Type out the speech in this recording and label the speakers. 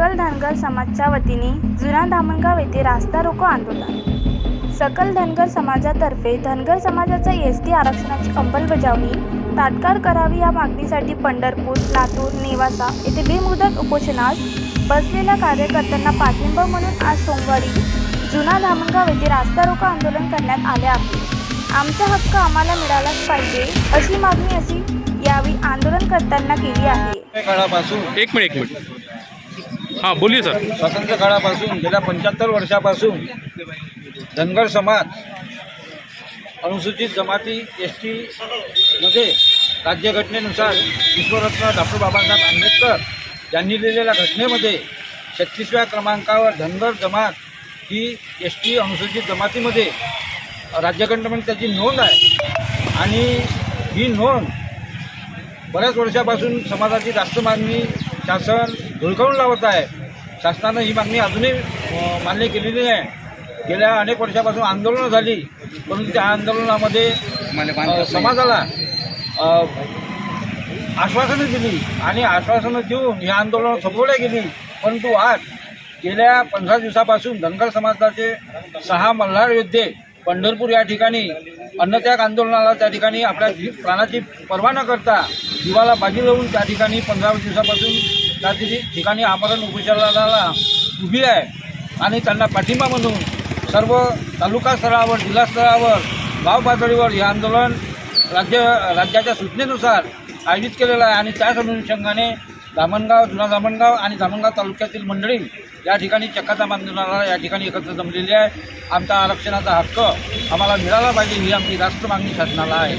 Speaker 1: यांच्या वतीने जुना धामणगाव येथे रास्ता रोको आंदोलन. सकल धनगर समाजातर्फे धनगर समाजाच्या एस टी आरक्षणाची अंमलबजावणी तात्काळ करावी या मागणीसाठी पंढरपूर लातूर नेवासा येथे बेमुदत उपोषणास बसलेल्या कार्यकर्त्यांना पाठिंबा म्हणून आज सोमवारी जुना धामणगाव येथे रास्ता रोको आंदोलन करण्यात आले आहे. आमचा हक्क आम्हाला मिळालाच पाहिजे अशी मागणी अशी यावेळी आंदोलनकर्त्यांना केली आहे.
Speaker 2: एक मिनिट एक मिनिट. हां बोलिये सर.
Speaker 3: स्वातंत्र्य काळापासून गेल्या पंच्याहत्तर वर्षापासून धनगर समाज अनुसूचित जमाती एस टीमध्ये राज्यघटनेनुसार विश्वरत्न डॉक्टर बाबासाहेब आंबेडकर यांनी लिहिलेल्या घटनेमध्ये छत्तीसव्या क्रमांकावर धनगर जमात ही एस टी अनुसूचित जमातीमध्ये राज्यघटनेमध्ये त्याची नोंद आहे. आणि ही नोंद बऱ्याच वर्षापासून समाजाची जास्त मागणी शासन धुळकावून लावत आहे. शासनानं ही मागणी अजूनही मान्य केलेली नाही. गेल्या अनेक वर्षापासून आंदोलनं झाली परंतु त्या आंदोलनामध्ये समाजाला आश्वासनं दिली आणि आश्वासनं देऊन ही आंदोलनं थोपवल्या गेली. परंतु आज गेल्या पंधरा दिवसापासून धनगर समाजाचे सहा मल्हार योद्धे पंढरपूर या ठिकाणी अन्नत्याग आंदोलनाला त्या ठिकाणी आपल्या प्राणाची पर्वा न करता जीवाला बाजी लावून त्या ठिकाणी पंधरा दिवसापासून त्या ठिकाणी आमरण उपोषणाला उभी आहे. आणि त्यांना पाठिंबा म्हणून सर्व तालुका स्तरावर जिल्हा स्तरावर गाव पातळीवर हे आंदोलन राज्य राज्याच्या सूचनेनुसार आयोजित केलेलं आहे. आणि त्याच अनुषंगाने धामणगाव जुना धामणगाव आणि धामणगाव तालुक्यातील मंडळी या ठिकाणी चक्काचा आंदोलनाला या ठिकाणी एकत्र जमलेली आहे. आमचा आरक्षणाचा हक्क आम्हाला मिळाला पाहिजे ही आमची राष्ट्र मागणी शासनाला आहे.